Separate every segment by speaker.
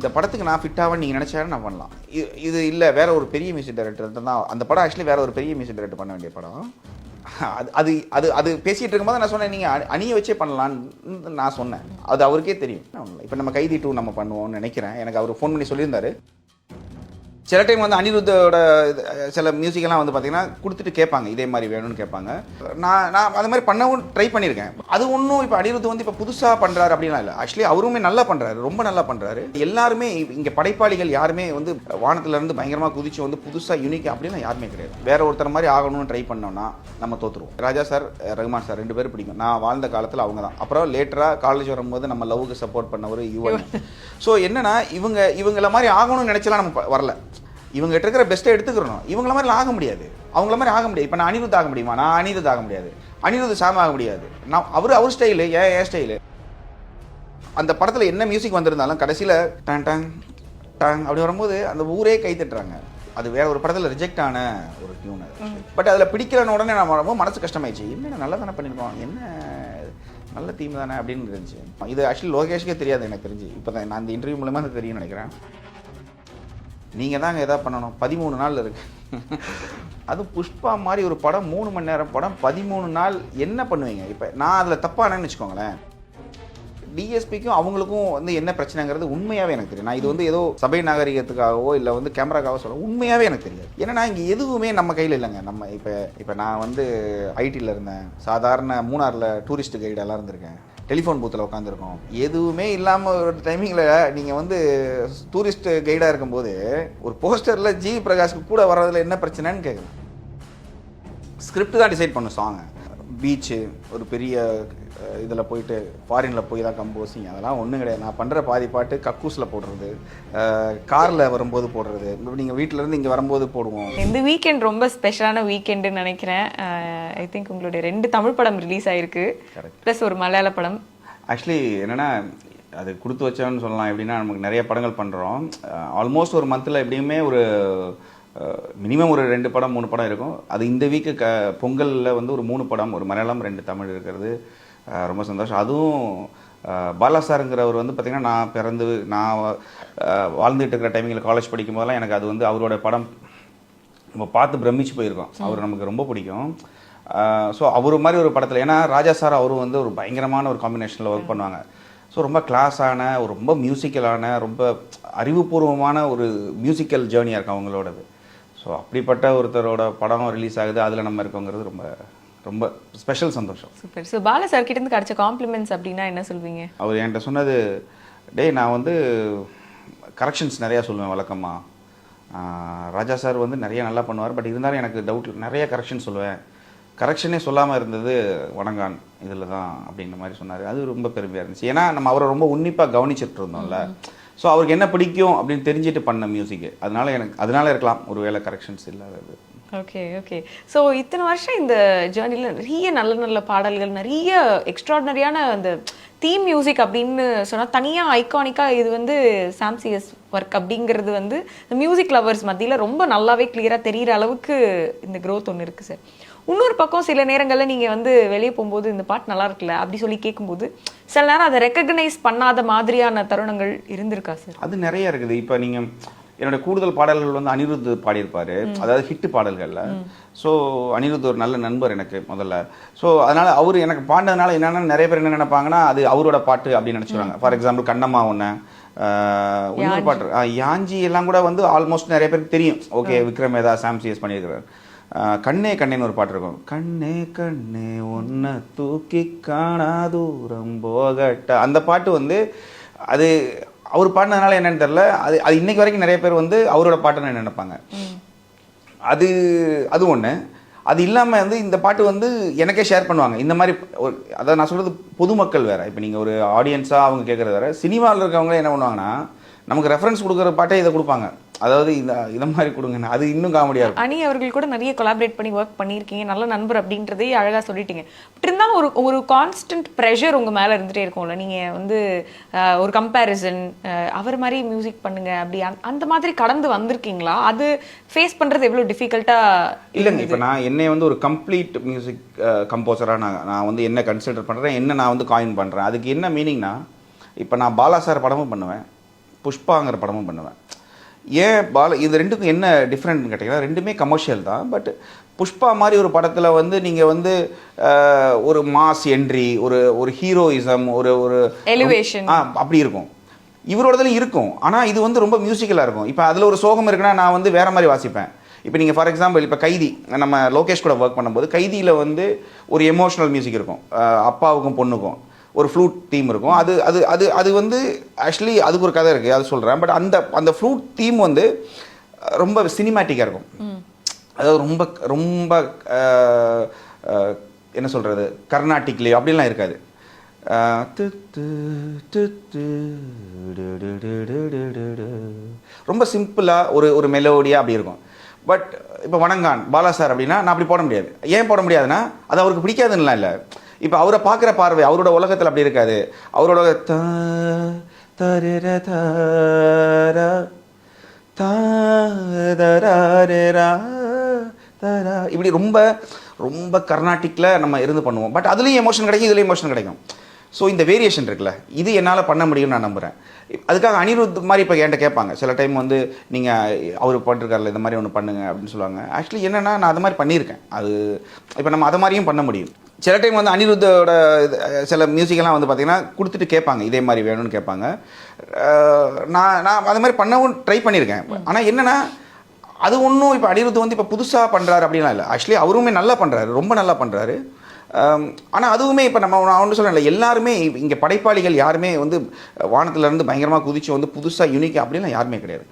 Speaker 1: இந்த படத்துக்கு நான் ஃபிட் ஆவேன் நீங்கள் நினச்சாலும் நான் பண்ணலாம். இது இது இல்லை வேற ஒரு பெரிய மியூசிக் டைரக்டர் தான் அந்த படம் ஆக்சுவலி வேற ஒரு பெரிய மியூசிக் டைரக்டர் பண்ண வேண்டிய படம். அது அது அது அது பேசிகிட்டு இருக்கும்போது நான் சொன்னேன் நீங்கள் அணியை வச்சே பண்ணலான்னு நான் சொன்னேன். அது அவருக்கே தெரியும். இப்போ நம்ம கைதி டூ நம்ம பண்ணுவோம்னு நினைக்கிறேன். எனக்கு அவர் ஃபோன் பண்ணி சொல்லியிருந்தாரு. சில டைம் வந்து அனிருத்தோட சில மியூசிக்கெல்லாம் வந்து பார்த்தீங்கன்னா கொடுத்துட்டு கேட்பாங்க. இதே மாதிரி வேணும்னு கேட்பாங்க. நான் நான் அது மாதிரி பண்ணவும் ட்ரை பண்ணியிருக்கேன் அது ஒன்றும் இப்போ அனிருத் வந்து இப்போ புதுசாக பண்ணுறாரு அப்படிலாம் இல்லை. ஆக்சுவலி அவருமே நல்லா பண்ணுறாரு ரொம்ப நல்லா பண்ணுறாரு எல்லாருமே இங்கே படைப்பாளிகள் யாருமே வந்து வானத்துல இருந்து பயங்கரமாக குதிச்சு வந்து புதுசாக யூனிக் அப்படிலாம் யாருமே கிடையாது. வேற ஒருத்தர் மாதிரி ஆகணும்னு ட்ரை பண்ணோம்னா நம்ம தோத்துருவோம். ராஜா சார் ரகுமான் சார் ரெண்டு பேரும் பிடிக்கும். நான் வாழ்ந்த காலத்தில் அவங்க தான் அப்புறம் லேட்டராக காலேஜ் வரும்போது நம்ம லவ்வுக்கு சப்போர்ட் பண்ணவர் யுவன். ஸோ என்னன்னா இவங்க இவங்கள மாதிரி ஆகணும்னு நினைச்சலாம் நம்ம வரல. இவங்க கிட்ட இருக்கிற பெஸ்ட்டை எடுத்துக்கிறணும். இவங்கள மாதிரி ஆக முடியாது. அவங்கள மாதிரி ஆக முடியாது. இப்போ நான் அனிருத் ஆக முடியுமா? நான் அனிருத் ஆக முடியாது. அனிருத் சாம் ஆக முடியாது. நான் அவர் அவர் ஸ்டைலு ஏன் ஏன் ஸ்டைலு அந்த படத்தில் என்ன மியூசிக் வந்திருந்தாலும் கடைசியில் டாங் டாங் டாங் அப்படி வரும்போது அந்த ஊரே கை தட்டுறாங்க. அது வேற ஒரு படத்தில் ரிஜெக்ட் ஆன ஒரு டியூன் அது. பட் அதில் பிடிக்கலன்னு உடனே நான் வரும்போது மனசு கஷ்டமாயிடுச்சு. என்ன நல்லா தானே பண்ணியிருக்கோம். என்ன? நல்ல தீம் தானே அப்படின்னு இருந்துச்சு. இது ஆக்சுவலி லோகேஷ்க்கே தெரியாது எனக்கு தெரிஞ்சு. இப்போ தான் நான் இந்த இன்டர்வியூ மூலமாக தான் தெரியும்னு நினைக்கிறேன். நீங்கள் தாங்க எதாவது பண்ணணும். பதிமூணு நாள் இருக்கு. அது புஷ்பா மாதிரி ஒரு படம் மூணு மணி நேரம் படம் பதிமூணு நாள் என்ன பண்ணுவீங்க? இப்போ நான் அதில் தப்பானேன்னு வச்சுக்கோங்களேன். டிஎஸ்பிக்கும் அவங்களுக்கும் வந்து என்ன பிரச்சனைங்கிறது உண்மையாகவே எனக்கு தெரியும். நான் இது வந்து ஏதோ சபை நாகரிகத்துக்காகவோ இல்லை வந்து கேமராக்காகவோ சொல்ல உண்மையாகவே எனக்கு தெரியாது. ஏன்னா இங்கே எதுவுமே நம்ம கையில் இல்லைங்க. நம்ம இப்போ இப்போ நான் வந்து ஐடியில் இருந்தேன். சாதாரண மூணாரில் டூரிஸ்ட் கைடெல்லாம் இருந்திருக்கேன். டெலிஃபோன் பூத்தில் உட்காந்துருக்கோம் எதுவுமே இல்லாமல் ஒரு டைமிங்கில் நீங்கள் வந்து டூரிஸ்ட் கைடாக இருக்கும்போது ஒரு போஸ்டரில் ஜி பிரகாஷ்க்கு கூட வர்றதுல என்ன பிரச்சனைன்னு கேட்குறேன் ஸ்கிரிப்ட் தான் டிசைட் பண்ணும் சாங் பீச்சு ஒரு பெரிய இதில் போயிட்டு ஃபாரினில் போய் தான் கம்போசிங் அதெல்லாம் ஒன்றும் கிடையாது. நான் பண்ணுற பாதி பாட்டு கக்கூஸில் போடுறது காரில் வரும்போது போடுறது. நீங்கள் வீட்டிலேருந்து இங்கே வரும்போது போடுவோம்.
Speaker 2: இந்த வீக்கெண்ட் ரொம்ப ஸ்பெஷலான வீக்கெண்டுன்னு நினைக்கிறேன். ஐ திங்க் உங்களுடைய ரெண்டு தமிழ் படம் ரிலீஸ் ஆயிருக்கு.
Speaker 1: Correct.
Speaker 2: ப்ளஸ் ஒரு மலையாள படம்.
Speaker 1: ஆக்சுவலி என்னென்னா அது கொடுத்து வச்சோன்னு சொல்லலாம். எப்படின்னா நமக்கு நிறைய படங்கள் பண்ணுறோம் ஆல்மோஸ்ட் ஒரு மந்தில் எப்படியுமே ஒரு மினிமம் ஒரு ரெண்டு படம் மூணு படம் இருக்கும். அது இந்த வீக்கு க பொங்கலில் வந்து ஒரு மூணு படம் ஒரு மலையாளம் ரெண்டு தமிழ் இருக்கிறது. ரொம்ப சந்தோஷம். அதுவும் பாலா சாருங்கிறவர் வந்து பார்த்திங்கன்னா நான் பிறந்து நான் வாழ்ந்துட்டு இருக்கிற டைமிங்கில் காலேஜ் படிக்கும் போதெல்லாம் எனக்கு அது வந்து அவரோட படம் நம்ம பார்த்து பிரமிச்சு போயிருக்கோம். அவர் நமக்கு ரொம்ப பிடிக்கும். ஸோ அவர் மாதிரி ஒரு படத்தில் ஏன்னா ராஜா சார் அவரும் வந்து ஒரு பயங்கரமான ஒரு காம்பினேஷனில் ஒர்க் பண்ணுவாங்க. ஸோ ரொம்ப கிளாஸான ஒரு ரொம்ப மியூசிக்கலான ரொம்ப அறிவுபூர்வமான ஒரு மியூசிக்கல் ஜேர்னியாக இருக்கும் அவங்களோடது. ஸோ அப்படிப்பட்ட ஒருத்தரோட படம் ரிலீஸ் ஆகுது அதில் நம்ம இருக்கோங்கிறது ரொம்ப ரொம்ப ஸ்பெஷல் சந்தோஷம்.
Speaker 2: சூப்பர் ஸோ பாலா சார் கிட்ட இருந்து கிடைச்ச காம்ப்ளிமெண்ட்ஸ் அப்படின்னா என்ன சொல்வீங்க?
Speaker 1: அவர் என்கிட்ட சொன்னது டேய் நான் வந்து கரெக்ஷன்ஸ் நிறையா சொல்லுவேன் வழக்கமாக ராஜா சார் வந்து நிறைய நல்லா பண்ணுவார் பட் இருந்தாலும் எனக்கு டவுட் நிறைய கரெக்ஷன் சொல்லுவேன். கரெக்ஷனே சொல்லாமல் இருந்தது வணங்கான் இதில் தான் அப்படின்ற மாதிரி சொன்னார். அது ரொம்ப பெருமையாக இருந்துச்சு. ஏன்னா நம்ம அவரை ரொம்ப உன்னிப்பாக கவனிச்சிட்டு இருந்தோம்ல. ஸோ அவருக்கு என்ன பிடிக்கும் அப்படின்னு தெரிஞ்சுட்டு பண்ண மியூசிக்கு அதனால எனக்கு அதனால இருக்கலாம். ஒரு வேளை கரெக்ஷன்ஸ் இல்லாதது.
Speaker 2: ஓகே ஓகே ஸோ இத்தனை வருஷம் இந்த ஜேர்னியில் நிறைய நல்ல நல்ல பாடல்கள் நிறைய எக்ஸ்ட்ராடனரியான அந்த தீம் மியூசிக் அப்படின்னு சொன்னால் தனியாக ஐகானிக்காக இது வந்து சாம்சிஎஸ் ஒர்க் அப்படிங்கிறது வந்து இந்த மியூசிக் லவர்ஸ் மத்தியில் ரொம்ப நல்லாவே கிளியராக தெரிகிற அளவுக்கு இந்த க்ரோத் ஒன்று இருக்குது சார் இன்னொரு பக்கம் சில நேரங்களில் நீங்கள் வந்து வெளியே போகும்போது இந்த பாட்டு நல்லா இருக்குல்ல அப்படி சொல்லி கேட்கும்போது சில நேரம் அதை ரெக்கக்னைஸ் பண்ணாத மாதிரியான தருணங்கள் இருந்திருக்கா சார்
Speaker 1: அது நிறைய இருக்குது. இப்போ நீங்கள் என்னோட கூடுதல் பாடல்கள் வந்து அனிருத் பாடியிருப்பாரு. அதாவது ஹிட் பாடல்கள்ல. ஸோ அனிருத் ஒரு நல்ல நண்பர் எனக்கு முதல்ல. ஸோ அதனால அவர் எனக்கு பாடினதுனால என்னன்னா நிறைய பேர் என்ன நினைப்பாங்கன்னா அது அவரோட பாட்டு அப்படின்னு நினச்சிடுவாங்க ஃபார் எக்ஸாம்பிள் கண்ணம்மா ஒன்று இன்னொரு பாட்டு. யாஞ்சி எல்லாம் கூட வந்து ஆல்மோஸ்ட் நிறைய பேருக்கு தெரியும். ஓகே விக்ரம் ஏதா சாம்சிஎஸ் பண்ணியிருக்கிறார். கண்ணே கண்ணேன்னு ஒரு பாட்டு இருக்கும். கண்ணே கண்ணே உன்னை தூக்கி காணா தூரம் போகட்ட. அந்த பாட்டு வந்து அது அவர் பாடினதுனால என்னன்னு தெரியல. அது அது இன்னைக்கு வரைக்கும் நிறைய பேர் வந்து அவரோட பாட்டுன்னு நினைப்பாங்க. அது அது ஒன்று அது இல்லாமல் வந்து இந்த பாட்டு வந்து எனக்கே ஷேர் பண்ணுவாங்க. இந்த மாதிரி ஒரு அதாவது நான் சொல்கிறது பொதுமக்கள் வேறு. இப்போ நீங்கள் ஒரு ஆடியன்ஸாக அவங்க கேட்குறது வேறு. சினிமாவில் இருக்கவங்களே என்ன பண்ணுவாங்கன்னா நமக்கு ரெஃபரன்ஸ் கொடுக்குற பாட்டே இதை கொடுப்பாங்க. அதாவது இந்த இதை மாதிரி கொடுங்கன்னு அது இன்னும் காமெடியாக இருக்கும்.
Speaker 2: அனி அவர்கள் கூட நிறைய கொலாபரேட் பண்ணி ஒர்க் பண்ணியிருக்கீங்க. நல்ல நண்பர் அப்படின்றதே அழகா சொல்லிட்டீங்க. பட் இருந்தாலும் ஒரு ஒரு கான்ஸ்டன்ட் ப்ரெஷர் உங்க மேல இருந்துட்டே இருக்கும்ல. நீங்க வந்து ஒரு கம்பேரிசன் அவர் மாதிரி மியூசிக் பண்ணுங்க அப்படி அந்த- மாதிரி கடந்து வந்திருக்கீங்களா? அது ஃபேஸ் பண்றது எவ்வளவு டிஃபிகல்ட்டா
Speaker 1: இல்லைங்க. இப்போ நான் என்னை வந்து ஒரு கம்ப்ளீட் மியூசிக் கம்போசராக நான் நான் வந்து என்ன கன்சிடர் பண்ணுறேன் என்ன நான் வந்து காயின் பண்ணுறேன் அதுக்கு என்ன மீனிங்னா இப்போ நான் பாலா சார் படமும் பண்ணுவேன். புஷ்பாங்கிற படமும் பண்ணுவேன். ஏன் பால இது ரெண்டுக்கும் என்ன டிஃப்ரெண்ட்னு கேட்டிங்கன்னா ரெண்டுமே கமர்ஷியல் தான். பட் புஷ்பா மாதிரி ஒரு படத்தில் வந்து நீங்கள் வந்து ஒரு மாஸ் என்ட்ரி ஒரு ஒரு ஹீரோயிசம் ஒரு ஒரு
Speaker 2: Elevation.
Speaker 1: ஆ அப்படி இருக்கும். இவரோடதுல இருக்கும். ஆனால் இது வந்து ரொம்ப மியூசிக்கலாக இருக்கும். இப்போ அதில் ஒரு சோகம் இருக்குன்னா நான் வந்து வேற மாதிரி வாசிப்பேன். இப்போ நீங்கள் ஃபார் எக்ஸாம்பிள் இப்போ கைதி நம்ம லோகேஷ் கூட ஒர்க் பண்ணும்போது கைதியில் வந்து ஒரு எமோஷனல் மியூசிக் இருக்கும். அப்பாவுக்கும் பொண்ணுக்கும். ஒரு ஃப்ளூட் தீம் இருக்கும். அது அது அது அது வந்து ஆக்சுவலி அதுக்கு ஒரு கதை இருக்குது அது சொல்கிறேன் பட் அந்த அந்த ஃப்ளூட் தீம் வந்து ரொம்ப சினிமேட்டிக்காக இருக்கும். அதாவது ரொம்ப ரொம்ப என்ன சொல்கிறது கர்நாட்டிக்லேயோ அப்படிலாம் இருக்காது. ரொம்ப சிம்பிளாக ஒரு ஒரு மெலோடியாக அப்படி இருக்கும். பட் இப்போ வணங்கான் பாலா சார் அப்படின்னா நான் அப்படி போட முடியாது. ஏன் போட முடியாதுன்னா அது அவருக்கு பிடிக்காதுன்னுலாம் இல்லை. இப்போ அவரை பார்க்குற பார்வை அவரோட உலகத்தில் அப்படி இருக்காது. அவரோட த இப்படி ரொம்ப ரொம்ப கர்நாட்டிக்கில் நம்ம இருந்து பண்ணுவோம். பட் அதுலேயும் எமோஷன் கிடைக்கும் இதுலேயும் எமோஷன் கிடைக்கும். ஸோ இந்த வேரியேஷன் இருக்குல்ல இது என்னால் பண்ண முடியும்னு நான் நம்புகிறேன் அதுக்காக அனிருத் மாதிரி இப்போ என்கிட்ட கேட்பாங்க. சில டைம் வந்து நீங்கள் அவர் பண்ணிருக்காருல இந்த மாதிரி ஒன்று பண்ணுங்க அப்படின்னு சொல்லுவாங்க. ஆக்சுவலி என்னென்னா நான் அது மாதிரி பண்ணியிருக்கேன். அது இப்போ நம்ம அதை மாதிரியும் பண்ண முடியும். சில டைம் வந்து அனிருத்தோட சில மியூசிக்கெல்லாம் வந்து பார்த்தீங்கன்னா கொடுத்துட்டு கேட்பாங்க. இதே மாதிரி வேணும்னு கேட்பாங்க. நான் நான் அது மாதிரி பண்ணவும் ட்ரை பண்ணியிருக்கேன் ஆனால் என்னென்னா அது ஒன்றும் இப்போ அனிருத் வந்து இப்போ புதுசாக பண்ணுறாரு அப்படிலாம் இல்லை. ஆக்சுவலி அவருமே நல்லா பண்ணுறாரு ரொம்ப நல்லா பண்ணுறாரு ஆனால் அதுவுமே இப்போ நம்ம நான் ஒன்று சொல்கிறேன் எல்லாருமே இங்கே படைப்பாளிகள் யாருமே வந்து வானத்துலேருந்து பயங்கரமாக குதிச்சு வந்து புதுசாக யூனிக் அப்படிலாம் யாருமே கிடையாது.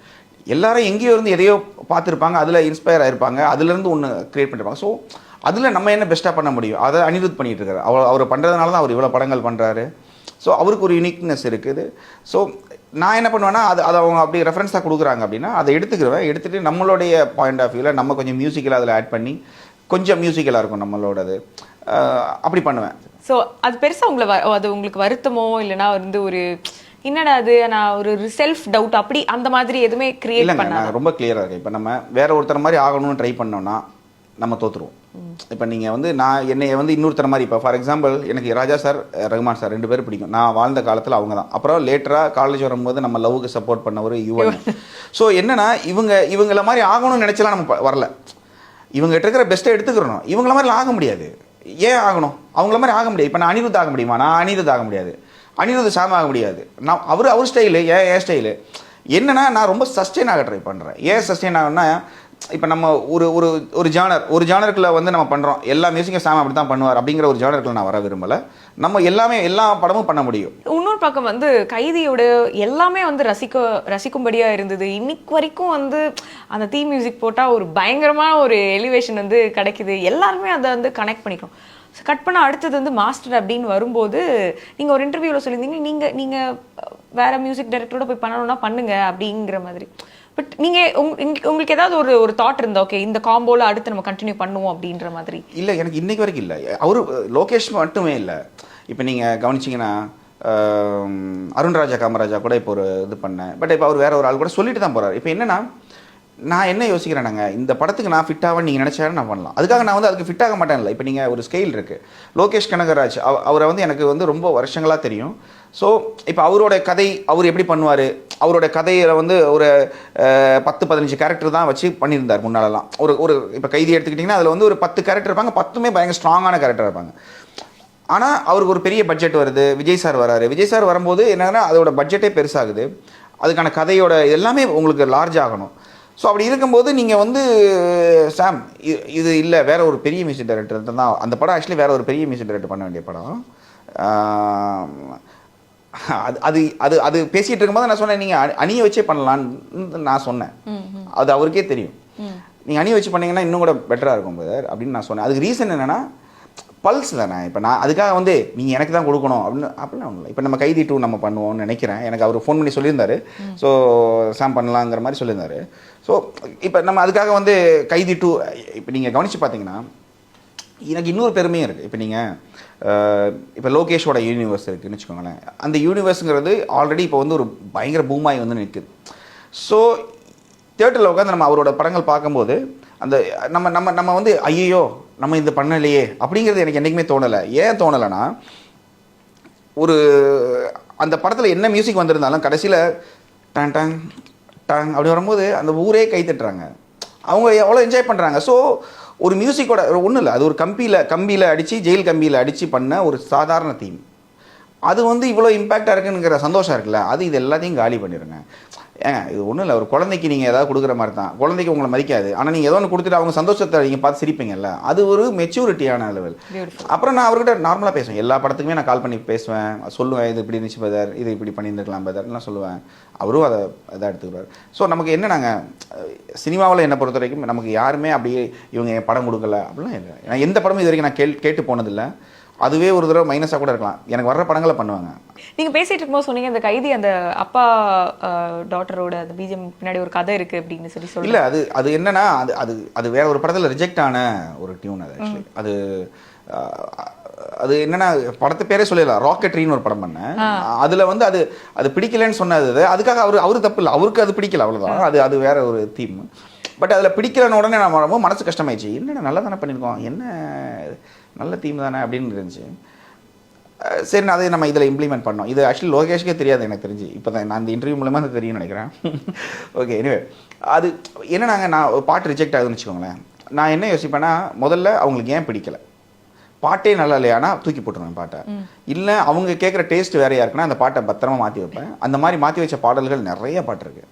Speaker 1: எல்லாரும் எங்கேயோ இருந்து எதையோ பார்த்துருப்பாங்க. அதில் இன்ஸ்பயர் ஆயிருப்பாங்க. அதுலேருந்து ஒன்று க்ரியேட் பண்ணிருப்பாங்க. ஸோ அதில் நம்ம என்ன பெஸ்ட்டாக பண்ண முடியும்? அதை அனிருத் பண்ணிட்டு இருக்காரு அவர் அவர் பண்ணுறதுனால தான் அவர் இவ்வளோ படங்கள் பண்ணுறாரு ஸோ அவருக்கு ஒரு யூனிக்னஸ் இருக்குது. ஸோ நான் என்ன பண்ணுவேன்னா அது அதை அவங்க அப்படி ரெஃபரன்ஸாக கொடுக்குறாங்க அப்படின்னா அதை எடுத்துக்கிடுவேன் எடுத்துகிட்டு நம்மளுடைய பாயிண்ட் ஆஃப் வியூவில் நம்ம கொஞ்சம் மியூசிக்கலாக அதில் ஆட் பண்ணி கொஞ்சம் மியூசிக்கலாக இருக்கும் நம்மளோடது. அப்படி பண்ணுவேன்.
Speaker 2: ஸோ அது பெருசா உங்களை அது உங்களுக்கு வருத்தமோ இல்லைன்னா வந்து ஒரு என்னடா அது? நான் ஒரு செல்ஃப் டவுட் அப்படி அந்த மாதிரி எதுவுமே கிரியேட்
Speaker 1: நான் ரொம்ப கிளியராக இருக்கேன். இப்போ நம்ம வேற ஒருத்தர் மாதிரி ஆகணும்னு ட்ரை பண்ணோம்னா நம்ம தோத்துருவோம். இப்போ நீங்கள் வந்து நான் என்னை வந்து இன்னொருத்தர் மாதிரி இப்போ ஃபார் எக்ஸாம்பிள் எனக்கு ராஜா சார் ரகுமான் சார் ரெண்டு பேரும் பிடிக்கும். நான் வாழ்ந்த காலத்தில் அவங்க தான். அப்புறம் லேட்டராக காலேஜ் வரும்போது நம்ம லவ்வுக்கு சப்போர்ட் பண்ண ஒரு யுவன். ஸோ என்னன்னா இவங்க இவங்கள மாதிரி ஆகணும்னு நினச்சலாம் நம்ம வரல. இவங்ககிட்ட இருக்கிற பெஸ்ட்டை எடுத்துக்கிறணும். இவங்கள மாதிரி ஆக முடியாது. ஏன் ஆகணும்? அவங்கள மாதிரி ஆக முடியாது. இப்போ நான் அனிருத் ஆக முடியுமா? நான் அனிருத் ஆக முடியாது. அனிருத் சாம் ஆக முடியாது. நான் அவர் அவர் ஸ்டைலு ஏன் ஏன் ஸ்டைலு என்னன்னா நான் ரொம்ப சஸ்டெயின் ஆக ட்ரை பண்ணுறேன் ஏன் சஸ்டெயின் ஆகணும்னா இப்போ நம்ம ஒரு ஒரு ஒரு ஜானர் ஒரு ஜானருக்குள்ள வந்து நம்ம பண்ணுறோம் எல்லா மியூசிக்கும் சாம் அப்படி தான் பண்ணுவார் அப்படிங்கிற ஒரு ஜானருக்குள்ள நான் வர விரும்பலை. நம்ம எல்லாமே எல்லா படமும் பண்ண முடியும்.
Speaker 2: இன்னொரு பக்கம் வந்து கைதியோட எல்லாமே வந்து ரசிக்க ரசிக்கும்படியாக இருந்தது. இன்னைக்கு வரைக்கும் வந்து அந்த தீ மியூசிக் போட்டால் ஒரு பயங்கரமான ஒரு எலிவேஷன் வந்து கிடைக்குது. எல்லாருமே அதை வந்து கனெக்ட் பண்ணிக்கிறோம் கட் பண்ண அடுத்தது வந்து மாஸ்டர் அப்படின்னு வரும்போது நீங்கள் ஒரு இன்டர்வியூவில் சொல்லியிருந்தீங்க நீங்கள் நீங்கள் வேறு மியூசிக் டைரக்டரோட போய் பண்ணணும்னா பண்ணுங்க அப்படிங்கிற மாதிரி. பட் நீங்கள் உங் உங்களுக்கு ஏதாவது ஒரு ஒரு தாட் இருந்தா ஓகே இந்த காம்போல அடுத்து நம்ம கண்டினியூ பண்ணுவோம் அப்படின்ற மாதிரி.
Speaker 1: இல்லை எனக்கு இன்னைக்கு வரைக்கும் இல்லை. அவரு லோகேஷ் மட்டுமே இல்லை. இப்போ நீங்கள் கவனிச்சிங்கன்னா அருண்ராஜா காமராஜா கூட இப்போ ஒரு இது பண்ணேன். பட் இப்போ அவர் வேற ஒரு ஆள் கூட சொல்லிட்டு தான் போகிறார் இப்போ என்னன்னா நான் என்ன யோசிக்கிறேனாங்க? இந்த படத்துக்கு நான் ஃபிட் ஆக நீங்கள் நினச்சாலும் நான் பண்ணலாம். அதுக்காக நான் வந்து அதுக்கு ஃபிட் ஆக மாட்டேன்ல. இப்போ நீங்கள் ஒரு ஸ்கெயில் இருக்குது லோகேஷ் கனகராஜ் அவரை வந்து எனக்கு வந்து ரொம்ப வருஷங்களாக தெரியும். ஸோ இப்போ அவரோட கதை அவர் எப்படி பண்ணுவார்? அவரோட கதையில் வந்து ஒரு பத்து பதினஞ்சு கேரக்டர் தான் வச்சு பண்ணியிருந்தார் முன்னாலெல்லாம். ஒரு ஒரு இப்போ கைதி எடுத்துக்கிட்டிங்கன்னா அதில் வந்து ஒரு பத்து கேரக்டர் இருப்பாங்க. பத்துமே பயங்கர ஸ்ட்ராங்கான கேரக்டர் இருப்பாங்க. ஆனால் அவருக்கு ஒரு பெரிய பட்ஜெட் வருது. விஜய் சார் வராரு. விஜய் சார் வரும்போது என்னன்னா அதோட பட்ஜெட்டே பெருசாகுது. அதுக்கான கதையோட எல்லாமே உங்களுக்கு லார்ஜ் ஆகணும். ஸோ அப்படி இருக்கும்போது நீங்கள் வந்து சாம் இது இல்லை வேற ஒரு பெரிய மியூசிக் டைரக்டர் தான். அந்த படம் ஆக்சுவலி வேற ஒரு பெரிய மியூசிக் டைரக்டர் பண்ண வேண்டிய படம். அது அது அது அது பேசிகிட்டு இருக்கும்போது நான் சொன்னேன் நீங்கள் அணியை வச்சே பண்ணலான்னு நான் சொன்னேன். அது அவருக்கே தெரியும். நீங்கள் அணி வச்சு பண்ணீங்கன்னா இன்னும் கூட பெட்டராக இருக்கும் பிரதர் அப்படின்னு நான் சொன்னேன். அதுக்கு ரீசன் என்னன்னா பல்ஸ் தானே. இப்போ நான் அதுக்காக வந்து நீங்கள் எனக்கு தான் கொடுக்கணும் அப்படின்னு அப்படிலாம் ஒன்றும் இல்லை. இப்போ நம்ம கைதி டூ நம்ம பண்ணுவோம்னு நினைக்கிறேன். எனக்கு அவர் ஃபோன் பண்ணி சொல்லியிருந்தாரு. ஸோ சாம் பண்ணலாங்கிற மாதிரி சொல்லியிருந்தாரு. ஸோ இப்போ நம்ம அதுக்காக வந்து கைதி டூ இப்போ நீங்கள் கவனித்து பார்த்தீங்கன்னா எனக்கு இன்னொரு பெருமையும் இருக்குது இப்போ நீங்கள் இப்போ லோகேஷோட யூனிவர்ஸ் இருக்குதுன்னு வச்சுக்கோங்களேன். அந்த யூனிவர்ஸுங்கிறது ஆல்ரெடி இப்போ வந்து ஒரு பயங்கர பூமாய் வந்து நிற்குது ஸோ தேட்டரில் உட்காந்து நம்ம அவரோட படங்கள் பார்க்கும்போது அந்த நம்ம நம்ம நம்ம வந்து ஐயோ நம்ம இது பண்ணலையே அப்படிங்கிறது எனக்கு என்றைக்குமே தோணலை. ஏன் தோணலைன்னா ஒரு அந்த படத்தில் என்ன மியூசிக் வந்திருந்தாலும் கடைசியில் டாங் டாங் டங் அப்படி வரும்போது அந்த ஊரே கை தட்டுறாங்க. அவங்க எவ்வளோ என்ஜாய் பண்ணுறாங்க ஸோ ஒரு மியூசிக்கோட ஒன்றும் இல்லை அது ஒரு கம்பியில் கம்பியில் அடித்து ஜெயில் கம்பியில் அடித்து பண்ண ஒரு சாதாரண தீம் அது வந்து இவ்வளோ இம்பேக்டாக இருக்குங்கிற சந்தோஷம் இருக்குல்ல? அது இது எல்லாத்தையும் காலி பண்ணிடுங்க ஏங்க இது ஒன்றும் இல்லை. ஒரு குழந்தைக்கு நீங்கள் ஏதாவது கொடுக்குற மாதிரி தான் குழந்தைக்கு உங்களை மதிக்காது. ஆனால் நீங்கள் ஏதோ ஒன்று கொடுத்துட்டு அவங்க சந்தோஷத்தை நீங்கள் பார்த்து சிரிப்பீங்கல்ல? அது ஒரு மெச்சூரிட்டியான லெவல். அப்புறம் நான் அவர்கிட்ட நார்மலாக பேசுவேன். எல்லா படத்துக்குமே நான் கால் பண்ணி பேசுவேன். சொல்லுவேன் இது இப்படி இருந்துச்சு பதர் இது இப்படி பண்ணியிருந்துருக்கலாம் பதர்லாம் சொல்லுவேன். அவரும் அதை இதாக எடுத்துக்கிறார் ஸோ நமக்கு என்ன நாங்கள் சினிமாவில் என்னை பொறுத்த வரைக்கும் நமக்கு யாருமே அப்படியே இவங்க என் படம் கொடுக்கல. அப்படிலாம் இல்லை. நான் எந்த படமும் இது வரைக்கும் நான் கேள் கேட்டு போனதில்லை. அதுவே ஒரு தடவை மைனஸாக கூட இருக்கலாம். எனக்கு வர்ற படங்களை பண்ணுவாங்க.
Speaker 2: நீங்க பேசிட்டு இருக்கும்போது சொன்னீங்க இந்த கைதி அந்த அப்பா டாட்டரோட அந்த பிஜிஎம் பின்னாடி ஒரு கதை இருக்கு அப்படின்னு சொல்லி சொல்லி
Speaker 1: இல்லை அது அது என்னன்னா அது அது அது வேற ஒரு படத்தில் ரிஜெக்ட் ஆன ஒரு டியூன் அது ஆக்சுவலி அது அது என்னன்னா படத்து பேரே சொல்லலாம் ராக்கெட்ரின்னு ஒரு படம் பண்ணேன். அதுல வந்து அது அது பிடிக்கலன்னு சொன்னது அது. அதுக்காக அவர் அவரு தப்பு இல்லை. அவருக்கு அது பிடிக்கல அவ்வளவுதான். அது அது வேற ஒரு தீம் பட் அதில் பிடிக்கலன்னு உடனே நம்ம ரொம்ப மனசு கஷ்டமாயிடுச்சு. என்னடா நல்லா தானே பண்ணியிருக்கோம். என்ன நல்ல தீம் தானே அப்படின்னு இருந்துச்சு. சரி நான் அதை நம்ம இதில் இம்ப்ளிமெண்ட் பண்ணோம். இது ஆக்சுவலி லோகேஷ்க்கே தெரியாது எனக்கு தெரிஞ்சு. இப்போ தான் நான் இந்த இன்டர்வியூ மூலமாக அது தெரியும்னு நினைக்கிறேன். ஓகே எனிவே அது என்னன்னாங்க நான் ஒரு பாட்டு ரிஜெக்ட் ஆகுதுன்னு வச்சுக்கோங்களேன். நான் என்ன யோசிப்பேன்னா முதல்ல அவங்களுக்கு ஏன் பிடிக்கல? பாட்டே நல்லா இல்லையானா தூக்கி போட்டுருவேன் பாட்டை. இல்லை அவங்க கேட்குற டேஸ்ட் வேறையா இருக்குன்னா அந்த பாட்டை பத்திரமா மாற்றி வைப்பேன். அந்த மாதிரி மாற்றி வச்ச பாடல்கள் நிறைய பாட்டு இருக்கு.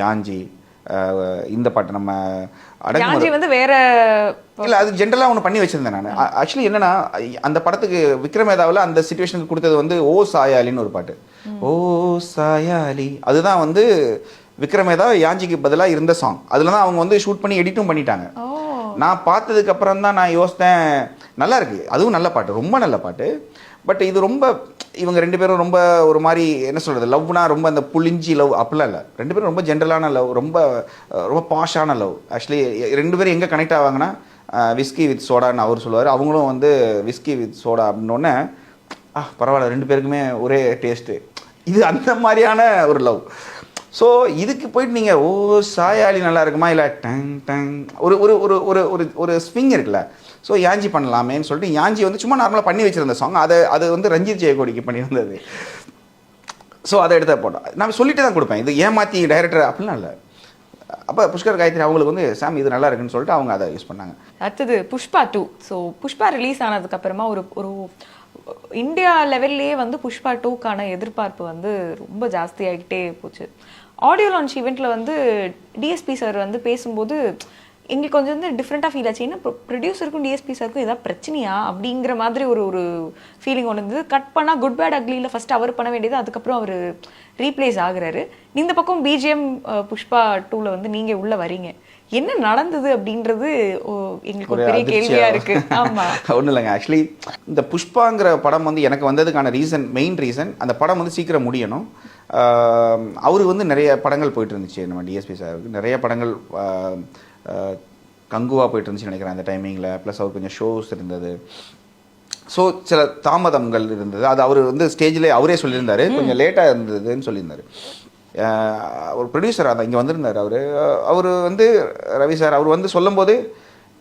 Speaker 1: யாஞ்சி இந்த பாட்டு நம்ம
Speaker 2: யாஞ்சி வந்து வேற
Speaker 1: இல்ல அது ஜென்ரலாக ஒன்று பண்ணி வச்சிருந்தேன் நான். ஆக்சுவலி என்னன்னா அந்த படத்துக்கு விக்ரமேதாவில் அந்த சுச்சுவேஷனுக்கு கொடுத்தது வந்து ஓ சாயாலின்னு ஒரு பாட்டு. ஓ சாயாலி அதுதான் வந்து விக்ரமேதா யாஞ்சிக்கு பதிலாக இருந்த சாங் அதில் தான் அவங்க வந்து ஷூட் பண்ணி எடிட்டும் பண்ணிட்டாங்க. நான் பார்த்ததுக்கு அப்புறம் தான் நான் யோசித்தேன் நல்லா இருக்கு. அதுவும் நல்ல பாட்டு ரொம்ப நல்ல பாட்டு. பட் இது ரொம்ப இவங்க ரெண்டு பேரும் ரொம்ப ஒரு மாதிரி என்ன சொல்கிறது லவ்னா ரொம்ப அந்த புளிஞ்சி லவ் அப்படிலாம் இல்லை. ரெண்டு பேரும் ரொம்ப ஜென்ரலான லவ் ரொம்ப ரொம்ப பாஷான லவ். ஆக்சுவலி ரெண்டு பேரும் எங்கே கனெக்ட் ஆவாங்கன்னா விஸ்கி வித் சோடான்னு அவர் சொல்லுவார். அவங்களும் வந்து விஸ்கி வித் சோடா அப்படின்னோடனே ஆ பரவாயில்ல ரெண்டு பேருக்குமே ஒரே டேஸ்ட்டு இது அந்த மாதிரியான ஒரு லவ். ஸோ இதுக்கு போயிட்டு நீங்கள் ஓ சாயாளி நல்லா இருக்குமா? இல்லை டங் டங். ஒரு ஒரு ஒரு ஒரு ஒரு ஒரு ஸ்விங் இருக்குல்ல ஸோ யாஞ்சி பண்ணலாமேன்னு சொல்லிட்டு யாஞ்சி வந்து சும்மா நார்மலாக பண்ணி வச்சிருந்த சாங் அதை அது வந்து ரஞ்சித் ஜெயக்கோடிக்கு பண்ணியிருந்தது. ஸோ அதை எடுத்து போட்டோம். நான் சொல்லிட்டு தான் கொடுப்பேன். இது ஏமாத்தி டைரக்டர் அப்படிலாம் இல்லை. அப்போ புஷ்கர் காயத்ரி அவங்களுக்கு வந்து சாம் இது நல்லா இருக்குன்னு சொல்லிட்டு அவங்க அதை யூஸ் பண்ணாங்க.
Speaker 2: அடுத்தது Pushpa two so Pushpa release ஆனதுக்கப்புறமா ஒரு ஒரு இந்தியா லெவல்லையே வந்து புஷ்பா டூக்கான எதிர்பார்ப்பு வந்து ரொம்ப ஜாஸ்தியாகிட்டே போச்சு. ஆடியோ லான்ச் ஈவெண்ட்டில் வந்து டிஎஸ்பி சார் வந்து பேசும்போது எங்களுக்கு கொஞ்சம் வந்து டிஃப்ரெண்ட்டாக ஃபீல் ஆச்சு. ஏன்னா ப்ரொடியூசருக்கும் டிஎஸ்பி சாருக்கும் ஏதாவது பிரச்சனையா? அப்படிங்கிற மாதிரி ஒரு ஒரு ஃபீலிங் ஒன்று இருந்தது. கட் பண்ணால் குட் பேட் அக்லியில் ஃபர்ஸ்ட் அவர் பண்ண வேண்டியது அதுக்கப்புறம் அவர் ரீப்ளேஸ் ஆகுறாரு. இந்த பக்கம் பிஜிஎம் புஷ்பா டூவில் வந்து நீங்கள் உள்ளே வரீங்க. என்ன நடந்தது அப்படின்றது எங்களுக்கு ஒரு பெரிய கேள்வியா இருக்கு. ஆமா.
Speaker 1: ஒன்றும் இல்லைங்க. ஆக்சுவலி இந்த புஷ்பாங்கிற படம் வந்து எனக்கு வந்ததுக்கான ரீசன் மெயின் ரீசன் அந்த படம் வந்து சீக்கிரம் முடியணும். அவருக்கு வந்து நிறைய படங்கள் போயிட்டு இருந்துச்சு நம்ம டிஎஸ்பி சாருக்கு நிறைய படங்கள் கங்குவா போயிட்டு இருந்துச்சு நினைக்கிறேன் அந்த டைமிங்கில் ப்ளஸ் அவர் கொஞ்சம் ஷோஸ் இருந்தது. ஸோ சில தாமதங்கள் இருந்தது. அது அவர் வந்து ஸ்டேஜில் அவரே சொல்லியிருந்தாரு. கொஞ்சம் லேட்டாக இருந்ததுன்னு சொல்லியிருந்தாரு. ஒரு ப்ரொடியூசர் அதை இங்கே வந்திருந்தார் அவர். அவர் வந்து ரவி சார் அவர் வந்து சொல்லும்போது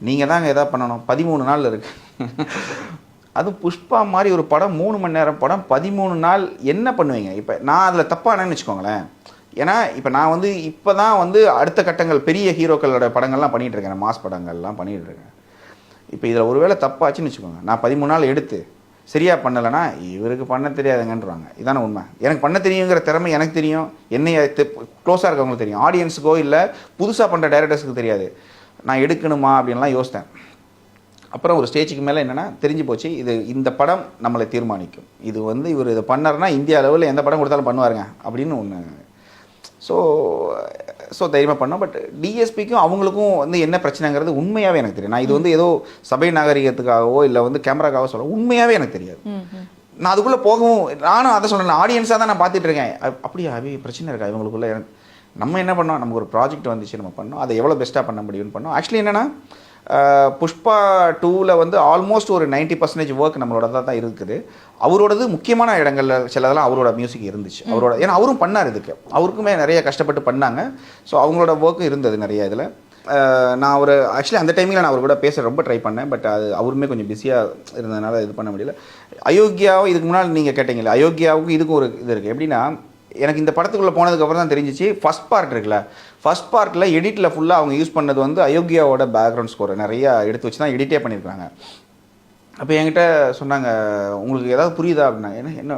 Speaker 1: நீங்கள் தாங்க எதாவது பண்ணணும். பதிமூணு நாள் இருக்கு. அதுவும் புஷ்பா மாதிரி ஒரு படம் மூணு மணி நேரம் படம் பதிமூணு நாள் என்ன பண்ணுவீங்க? இப்போ நான் அதில் தப்பானேன்னு வச்சுக்கோங்களேன். ஏன்னா இப்போ நான் வந்து இப்போ தான் வந்து அடுத்த கட்டங்கள் பெரிய ஹீரோக்களோட படங்கள்லாம் பண்ணிகிட்டு இருக்கேன் மாஸ் படங்கள்லாம் பண்ணிகிட்டு இருக்கேன் இப்போ இதில் ஒருவேளை தப்பாச்சுன்னு வச்சுக்கோங்க. நான் பதிமூணு நாள் எடுத்து சரியாக பண்ணலைன்னா இவருக்கு பண்ண தெரியாதுங்கன்றாங்க இதான உண்மை. எனக்கு பண்ண தெரியுங்கிற திறமை எனக்கு தெரியும். என்னைய க்ளோஸாக இருக்கவங்களுக்கு தெரியும். ஆடியன்ஸுக்கோ இல்லை புதுசாக பண்ணுற டைரக்டர்ஸுக்கு தெரியாது. நான் எடுக்கணுமா அப்படின்லாம் யோசித்தேன். அப்புறம் ஒரு ஸ்டேஜுக்கு மேலே என்னென்னா தெரிஞ்சு போச்சு. இது இந்த படம் நம்மளை தீர்மானிக்கும். இது வந்து இவர் இதை பண்ணார்னா இந்தியா லெவலில் எந்த படம் கொடுத்தாலும் பண்ணுவாருங்க. அப்படின்னு ஒன்று ஸோ ஸோ தைரியமாக பண்ணோம் பட் டிஎஸ்பிக்கும் அவங்களுக்கும் வந்து என்ன பிரச்சனைங்கிறது உண்மையாகவே எனக்கு தெரியும் நான் இது வந்து ஏதோ சபை நாகரிகத்துக்காகவோ இல்லை வந்து கேமராக்காகவோ சொல்ல உண்மையாகவே எனக்கு தெரியாது. நான் அதுக்குள்ளே போகவும் நானும் அதை சொல்கிறேன் ஆடியன்ஸாக தான் நான் பார்த்துட்டு இருக்கேன். அப்படியா அவி பிரச்சனை இருக்கா இவங்களுக்குள்ள? எனக்கு நம்ம என்ன பண்ணோம்? நமக்கு ஒரு ப்ராஜெக்ட் வந்துச்சு நம்ம பண்ணோம். அதை எவ்வளோ பெஸ்ட்டாக பண்ண முடியும்னு பண்ணோம். ஆக்சுவலி என்னென்னா புஷ்பா டூவில் வந்து ஆல்மோஸ்ட் ஒரு 90% பர்சன்டேஜ் ஒர்க் நம்மளோட தான் தான் இருக்குது. அவரோடது முக்கியமான இடங்கள்ல சிலதெல்லாம் அவரோட மியூசிக் இருந்துச்சு. அவரோட ஏன்னா அவரும் பண்ணார் இதுக்கு. அவருக்குமே நிறைய கஷ்டப்பட்டு பண்ணாங்க. ஸோ அவங்களோட ஒர்க்கும் இருந்தது நிறைய இதில். நான் ஒரு ஆக்சுவலி அந்த டைமில் நான் அவர் கூட பேச ரொம்ப ட்ரை பண்ணேன். பட் அது அவருமே கொஞ்சம் பிஸியாக இருந்ததுனால இது பண்ண முடியல. அயோக்கியாவும் இதுக்கு முன்னால் நீங்கள் கேட்டீங்களே அயோக்கியாவுக்கும் இதுக்கும் ஒரு இது இருக்குது எப்படின்னா எனக்கு இந்த படத்துக்குள்ளே போனதுக்கப்புறம் தான் தெரிஞ்சிச்சு. ஃபர்ஸ்ட் பார்ட் இருக்குல்ல ஃபஸ்ட் பார்ட்டில் எடிட்டில் ஃபுல்லாக அவங்க யூஸ் பண்ணது வந்து அயோக்கியாவோட பேக்ரவுண்ட் ஸ்கோர் நிறையா எடுத்து வச்சு தான் எடிட்டே பண்ணியிருக்காங்க. அப்போ என்கிட்ட சொன்னாங்க உங்களுக்கு ஏதாவது புரியுதா அப்படின்னா? என்ன என்ன?